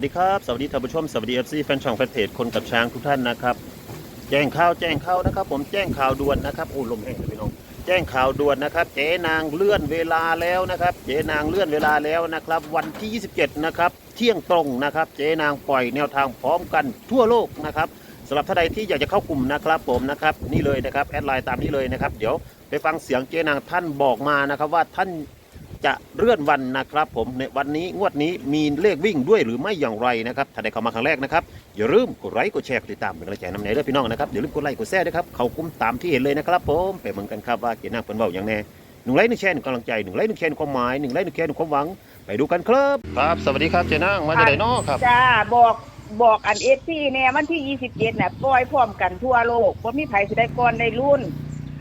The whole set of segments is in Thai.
สวัสดีครับ สวัสดีท่านผู้ชม สวัสดีเอฟซีแฟนช่องแฟนเพจคนกับช้างทุกท่านนะครับ แจ้งข่าวแจ้งข่าวนะครับ ผมแจ้งข่าวด่วนนะครับโอ้ลมแห้งเลยพี่น้อง แจ้งข่าวด่วนนะครับ เจ๊นางเลื่อนเวลาแล้วนะครับ เจ๊นางเลื่อนเวลาแล้วนะครับ วันที่ 27 นะครับ เที่ยงตรงนะครับ เจ๊นางปล่อยแนวทางพร้อมกันทั่วโลกนะครับสำหรับท่านใดที่อยากจะเข้ากลุ่มนะครับผมนะครับนี่เลยนะครับแอดไลน์ตามนี้เลยนะครับ เดี๋ยวไปฟังเสียงเจ๊นางท่านบอกมานะครับ ว่าท่าน จะเลื่อนวันนะครับ ผมในวันนี้งวดนี้มีเลขวิ่งด้วยหรือไม่อย่างไรนะครับถ้าได้เข้ามาครั้งแรกนะครับอย่าลืมกดไลค์กดแชร์กดติดตามเป็นกำลังใจน้ำในเด้อพี่น้องนะครับอย่าลืมกดไลค์กดแชร์ด้วยครับเขาคุ้มตามที่เห็นเลยนะครับ ผมไปเหมือนกันครับว่าเกียรตินาเปิ้นเบาอย่างแน่หนึ่งไลค์หนึ่งแชร์หนึ่งกำลังใจหนึ่งไลค์หนึ่งแชร์หนึ่งความหมายหนึ่งไลค์หนึ่งแชร์หนึ่งความหวังไปดูกันครับครับ สวัสดีครับเจนางมาจากไหนนอครับจ้าบอกบอกอันเอฟซีเนี่ยวันที่ยี่สิบเจ็ดน่ะปล่อยพร้อมกันทั่วโลกว่ามีไผสิได้ก่อนได้รุ่น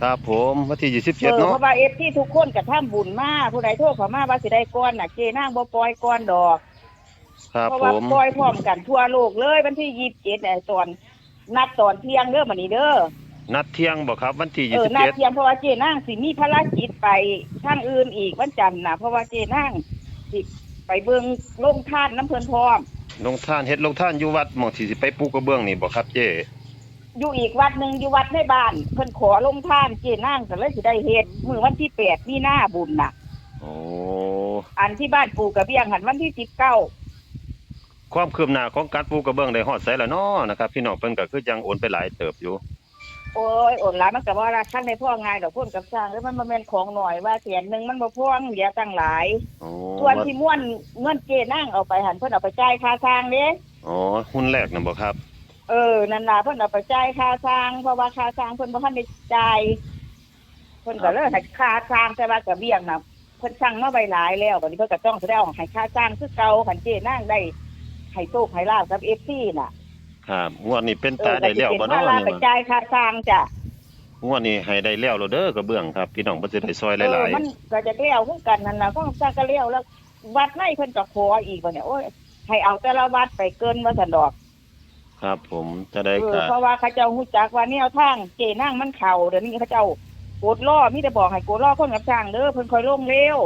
ครับผมวันที่เอ27อเนาะเพราะว่าเอฟซีทุกคนกับท่าบุญมาผู้ใดโทษเขามาว่าสิได้ก่อนน่ะเจนางบ่ปล่อยก่อนดอกครับเพราะผว่ามปล่อยพร้อมกันทั่วโลกเลยวันที่ยี่สิบเจ็ดน่ะตอนนัดตอนเที่ยงเด้อมื้อนี้เด้อนัดเที่ยงบ่ครับ วันที่เออนัด27เที่ยงเพราะว่าเจนางสิมีภารกิจไปทางอื่นอีกวันจันทร์น่ะเพราะว่าเจนางสิไปเบิ่งโรงทานน้ำเพิ่นพร้อมลงท่านเฮ็ดลงท่านอยู่วัดหม่องที่สิไปปลูกกระเบื้องนี่บ่ครับเจ อยู่อีกวัดหนึ่งอยู่วัดในบ้าน เพิ่นขอลงท่านเจนางก็เลยสิได้เฮ็ดมื้อวันที่แปดมีหน้าบุญน่ะ โอ้อันที่บ้านปู่กระเบียงหันวันที่สิบเก้าความคืบหน้าของการปลูกกระเบื้องได้ฮอดไสแล้วเนาะนะครับพี่น้องเพิ่นก็คือยังโอนไปหลายเติบอยู่ โอ้ยโอนหลายมันก็บ่ว่าท่านในพ่อง่ายดอกพ่นกับสร้างแล้วมันบ่แม่นของหน่อยว่าแสนหนึงมันบ่พอเหลือตั้งหลาย โอ้ส่วนที่ม่วนเงินเจนางเอาไปหันเพิ่นเอาไปจ่ายค่าสร้างเด้อ๋อหุ้นแรกน่ะบ่ครับ เออนั่นล่ะเพิ่นเอาไปจ่ายค่าสร้างเพราะว่าค่าสร้างเพิ่นบ่ทันได้จ่ายเพิ่นก็เลยให้ค่าสร้างแต่ว่ากระเบียงน่ะเพิ่นสั่งมาไว้หลายแล้วบัดนี้เพิ่นก็ต้องแสดงให้ค่าสร้างคือเก่าคันเจนางได้ให้โชคให้ลาบกับ FC น่ะครับงวดนี้เป็นเอตาอได้แล้วบ่ก็เนาะสิเป็นว่าลานี่ไปจ่ายค่าสร้างจ้ะงวดนี้ให้ได้แล้วแล้วเด้อกระเบื้องครับพี่น้องเพิ่นสิได้ซอยหเอลาอยมันก็จะเลี้ยวคือกันนั่นน่ะก็สร้างก็เลี้ยวแล้ววัดในเพิ่นก็ขออีกว่าเนี่ยโอ้ยให้เอาแต่ละวัดไปเกินว่าซั่นดอกๆ ครับผมจะได้เออก็เพราะว่าเขาเจ้าฮู้จักว่าแนวทางเจนั่งมันเข้าเดี๋ยวนี้เขาเจ้าโกดล้อมีแต่บอกให้โกดล้อคนกับช่างเด้อเพิ่นค่อยลงเร็ว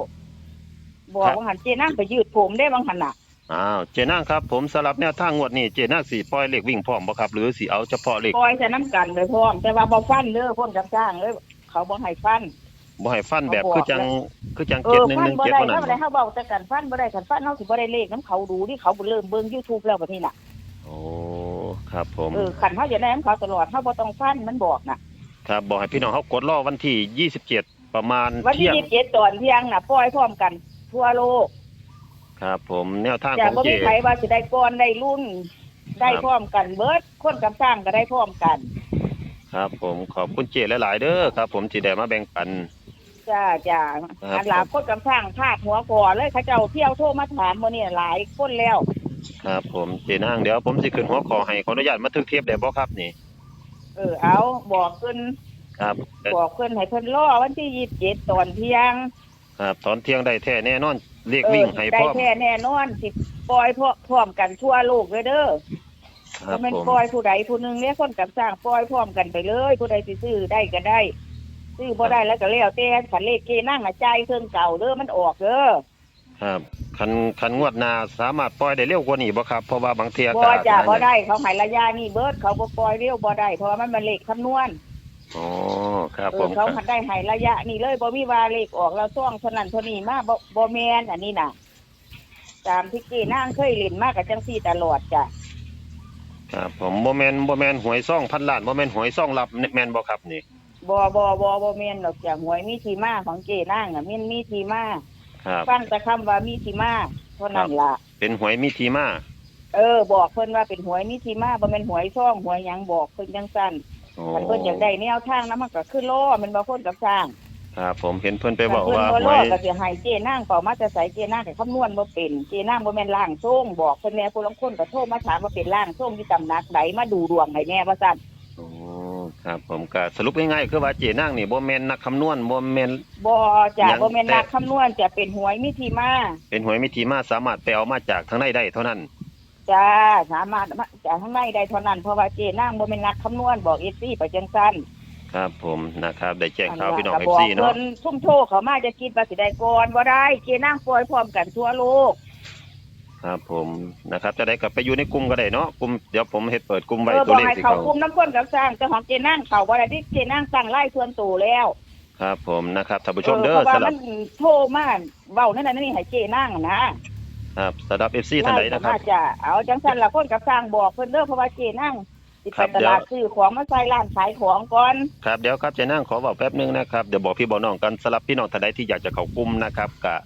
บอกว่าหันเจนั่งไปยืดผมได้บางหันน่ะ อ้าวเจนางครับผมสลับแนวทางงวดนี้เจนางสิปล่อยเลขวิ่งพร้อมบ่ครับ หรือสิเอาเฉพาะเลขปล่อยแต่น้ำกันเลยพร้อมแต่ว่าบ่ฟันเด้อคนกับช่างเอ้ยเขาบ่ให้ฟัน บ่ให้ฟันแบบเขาบอกคือจังคือจังเอเจ็ดอหนึ่งฟัหนนึ่งบ่เจ็ดได้เท่านั้ถ้านบ่ได้เฮาเว้าแต่กันฟันบ่ได้กันฟันเฮาสิบ่ได้เลขน้ำเขาดูที่เขาเริ่มเบิ่ง YouTube แล้วบัดนี้น่ะโอ้ ครับผม เออขันเขาจะได้น้ำเขาตลอดเขาบ่ต้องฟันมันบอกน่ะ ครับบอกให้พี่น้องเขากดรอวันที่ 27 ประมาณวันที่เที่ยงยี่สิบเจ็ดตอนเที่ยงน่ะปล่อยพร้อมกัน ทั่วโลกครับ ผมแนวทางจะของบ่เจ มีใครว่าสิได้ก่อนได้รุ่น ได้พร้อมกันเบิดคนกับสร้างก็ได้พร้อมกันครับ ผมขอบคุณเจหลาย ๆ เด้อครับ ผมที่ได้มาแบ่งปัน จ้าจ้าครับ อันหลาคนกับสร้างพาดหัวก่อเลยเขาเจ้าเที่ยวโทรมาถามมื้อนี้หลายคนแล้ว ครับผมเจนางเดี๋ยวผมสิขึ้นหัวขอให้ขออนุญาตมาทึกเทปได้บ่ครับนี่ เออเอาบอกเพิ่นครับ บอกเพิ่นให้เพิ่นรอวันที่ยี่สิบเจ็ดตอนเที่ยงครับตอนเที่ยงได้แท้แน่นอนเลขเอวิ่องให้ได้พร้อมแท้แน่นอนสิปล่อยพร้อพร้อมกันทั่วโลกเลยเด้อครับบ่แม่นผมปล่อยผู้ใดผู้หนึงเนี่ยคนกับสร้างปล่อยพร้อมกันไปเลย ผู้ใดสิซื้อได้ก็ได้ ซื้อบ่ได้แล้วก็แล้วแต่ขันเลขเกนั่งน่ะจ่ายเครื่องเก่าเด้อมันออกเด้อ ครับ คันคันงวดหน้าสามารถปล่อยได้เร็วกว่านี้บ่ครับเพราะว่าบางเที่ยบ่ก็จ้ะบ่ได้เขาให้ระยะนี่เบิดเขาบ่ปล่อยเร็วบ่ได้เพราะว่ามันเป็นเลขคำนวณอ๋อครับเอผอมเขาหันได้ให้ระยะนี่เลยบ่มีว่าเลขออกแล้วซ่องเท่านั้นเท่านี้มาบ่บ่แม่นอันนี้น่ะ ตามที่เกนางเคยเล่นมากับจังซี่ตลอดจ้ะครับผมบ่แม่นบ่แม่นหวยซ่องพันล้านบ่แม่นหวยซ่องลับแม่นบ่ครับนี่บ่บ่บ่บ่แม่นดอกจ้ะหวยมีที่มาของเกนางน่ะมันมีที่มา ครับฟังแต่คำว่ามีที่มาเท่านั้นล่ะ เป็นหวยมีทีมาเออ บอกเพิ่นว่าเป็นหวยมีที่มาบ่แม่นหวยซ่องหวยหยังบอกเพิ่นจังซั่นโอ้คันเพิ่นอยากได้แนวทางนำมันก็คือล้อมันบ่คนกับสร้างครับ ผมเห็นเพิ่นไปคับอกนเพิ่นว่าบ่หล้วอยก็สิให้เจนางเป่ามาจะใส่เจนางก็คำนวณบ่เป็นเจนางบ่แม่นล่างทรงบอกเพิ่นแน่ผู้ลางคนก็โทรมาถามว่าเป็นล่างทรงที่ตำหนักใดมาดูดวงให้แน่ว่าซั่นโอ้ ครับ ผมก็สรุปง่ายๆคือว่าเจนางนี่บ่แม่นนักคำนวณบ่แม่น บ่จ้ะยังบ่แม่นแต่ นักคำนวณจะเป็นหวยมีที่มาเป็นหวยมีทีมาสามารถไปเอามาจากทางในได้เท่านั้น จ้าสามารถมาจากข้างในได้เท่านั้นเพราะว่าเจนางบ่แม่นนักคำนวณบอก FC ไปจังซั่นครับ ผมนะครับได้แจ้งข่าวอัพี่น้องก็บก FC เนาะเพิ่นทุ่มโทเขามาจะคิดว่าสิได้ก่อนบ่ได้เจนางปล่อยพร้อมกันทั่วโลก ครับผมนะครับจะได้กลับไปอยู่ในกลุ่มก็ได้เนาะกลุ่มเดี๋ยวผมเฮ็ดเปิดกลุ่มไว้เออตับวอกเลขให้สิเขาเขาคุมน้ำข้นกับสร้างเจ้าของเจนั่งเขาบ่ได้ที่เจนั่งสั่งไล่ส่วนตัวแล้วครับ ผมนะครับท่านผู้ชเอมอเด้เพอราะว่าสำหรัมับนโทรมาเว้านั่นน่ะนี่ให้เจนั่งนะครับสำหรับ FC ท่านใดนะครับไล่เข้ามาจะเอาจังซั่นละคนกับสร้างบอกเพิ่นเด้อเพราะว่าเจนั่งสิครัไปบตลาดซื้อของมาใส่ร้านขายของก่อน ครับเดี๋ยวครับเจะนั่งขอบอกแป๊บนึงนะครับเดี๋ยวบอกพี่บอกน้องกันสำหรับพี่น้องท่านใดที่อยากจะเข้ากลุ่มนะครับกับ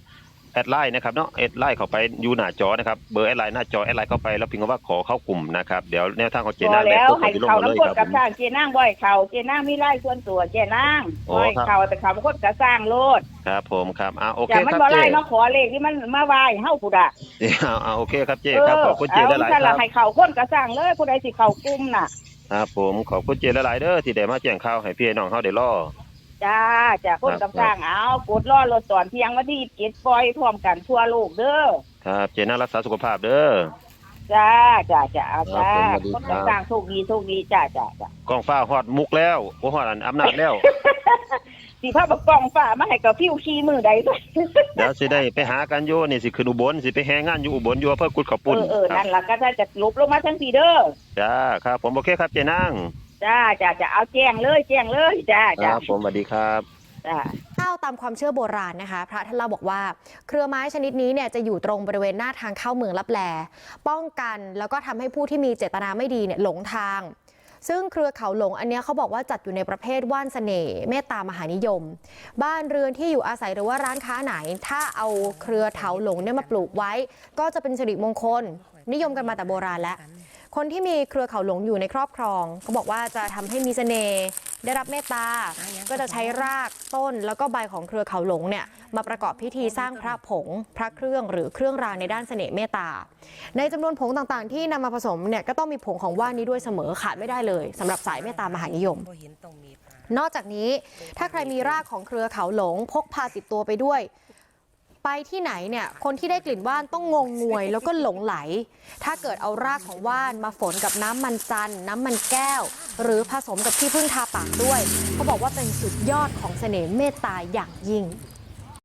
แอดไลน์นะครับเนาะแอดไลน์เข้าไปอยู่หน้าจอนะครับเบอร์แอดไลน์หน้าจอแอดไลน์เข้าไปแล้วพิมพ์คำว่าขอเข้ากลุ่มนะครับเดี๋ยวแนวทางของเจพนั่องได้แล้วปุ๊บให้จะลงเขามาเลยน้ำข้นครักับบสร้างเจนั่งบ่อยเขาเจนั่งมีไล่ส่วนตัวเจนั่งโอ้บ่อยครับเขาแต่เขาคนกับสร้างโลดครับผมครับอ่าโอเคแต่มันครับบ่เจไล่มาขอเลขที่มันมาไหว้เฮาผู้ใดเอาเอาโอเคครับเจครับขอบคุณเจหลายๆเอาคละรับให้เขาคนกระสั่งเลยผู้ใดสิเขากลุ่มน่ะ ครับผมขอบคุณเจหลายๆเด้อที่ได้มาแจ้งข่าวให้พี่น้องเฮาได้รอ จ้าจ้าคนกำสั่งเอากดรอรถตอนเที่ยงวันที่เจ็ดปล่อยพร้อมกันทั่วโลกเด้อครับเจนั่งรักษาสุขภาพเด้อจ้าจ้าจ้าเอาจ้าครับผมคนสวัสดีครับกำสั่งโชคดีโชคดีจ้าจ้าจ้ากองฟ้าฮอดมุกแล้วโอ้ฮอดอันอำนาจแล้วสิพาบักกองฟ้ามาให้กับพิวขี้มือใดด้วยเดี๋ยวสิได้ไปหากันอยู่นี่สิขึ้นอุบลสิไปแฮงานอยู่อุบลอยู่อำเพื่อกุดข้าวเอปุ้นอเออครันั่บนล่ะก็ถ้าจะลบลงมาทั้งสี่เด้อจ้าครับผมโอเคครับเจนั่ง จ้าจ้าจะเอาแจ้งเลยแจ้งเลยจ้าคจ้ารับผมสวัสดีครับ จ้าเล่าตามความเชื่อโบราณนะคะ พระท่านเล่าบอกว่า เครือไม้ชนิดนี้เนี่ยจะอยู่ตรงบริเวณหน้าทางเข้าเมืองลับแล ป้องกันแล้วก็ทำให้ผู้ที่มีเจตนาไม่ดีเนี่ยหลงทาง ซึ่งเครือเขาหลงอันเนี้ยเขาบอกว่าจัดอยู่ในประเภทว่านเสน่ห์เมตตามหานิยม บ้านเรือนที่อยู่อาศัยหรือว่าร้านค้าไหน ถ้าเอาเครือเถาหลงเนี่ยมาปลูกไว้ ก็จะเป็นสิริมงคล นิยมกันมาแต่โบราณแล้ว คนที่มีเครือเขาหลงอยู่ในครอบครองเขาบอกว่าจะทำให้มีเสน่ห์ได้รับเมตตาก็จะใช้รากต้นแล้วก็ใบของเครือเขาหลงเนี่ยมาประกอบพิธีสร้างพระผง พระเครื่องหรือเครื่องรางในด้านเสน่ห์เมตตา ในจำนวนผงต่างๆ ที่นำมาผสมเนี่ยก็ต้องมีผงของว่านนี้ด้วยเสมอขาดไม่ได้เลยสำหรับสายเมตตามหานิยม นอกจากนี้ถ้าใครมีรากของเครือเขาหลง พกพาติดตัวไปด้วย ไปที่ไหนเนี่ยคนที่ได้กลิ่นว่านต้องงงงวยแล้วก็หลงไหล ถ้าเกิดเอารากของว่านมาฝนกับน้ำมันจันน้ำมันแก้ว หรือผสมกับที่พึ่งทาปากด้วย เขาบอกว่าเป็นสุดยอดของเสน่ห์เมตตาอย่างยิ่ง